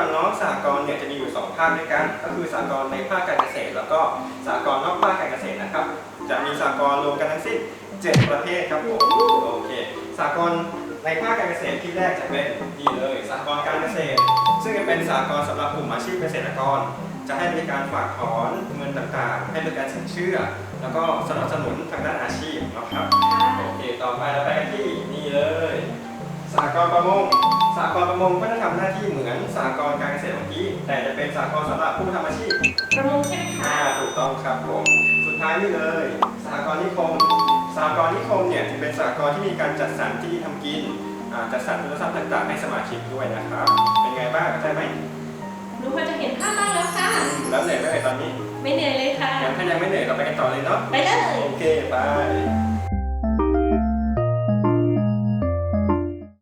องสหกรณ์เนี่ยจะมีอยู่สองภาคด้วยกัน ก็คือสหกรณ์ในภาคการเกษตร แล้วก็สหกรณ์นอกภาคการเกษตรนะครับ จะมีสหกรณ์รวมกันทั้งสิ้น7ประเภทครับผมโอเคสหกรณ์ในภาคการเกษตรที่แรกจะเป็นนี่เลยสหกรณ์การเกษตร ซึ่งจะเป็นสหกรณ์สำหรับกลุ่มอาชีพเกษตรกร จะให้บริการฝากถอนเงินต่างๆ ให้บริการสินเชื่อ แล้วก็สนับสนุนทางด้านอาชีพนะครับโอเคต่อไปเราไปกันที่นี่เลยสหกรณ์ประมง สหกรณ์ประมงก็จะทำหน้าที่เหมือนสหกรณ์การเกษตรเมื่อกี้ แต่จะเป็นสหกรณ์สำหรับผู้ทำอาชีพประมงใช่ไหมคะอ่าถูกต้องครับผม สุดท้ายนี่เลยสหกรณ์นิคมสหกรณ์นิคมเนี่ยจะเป็นสหกรณ์ที่มีการจัดสรรที่ทำกินอ่าจัดสรรคุณทรัพย์ต่างๆให้สมาชิกด้วยนะครับ เป็นไงบ้างเข้าใจไหมหนูพอจะเห็นภาพบ้างแล้วค่ะอืมแล้วเหนื่อยไหมเอ่ยตอนนี้ ไม่เหนื่อยเลยค่ะงั้นถ้ายังไม่เหนื่อยเราไปกันต่อเลยเนาะ ไปเลย โอเค ไป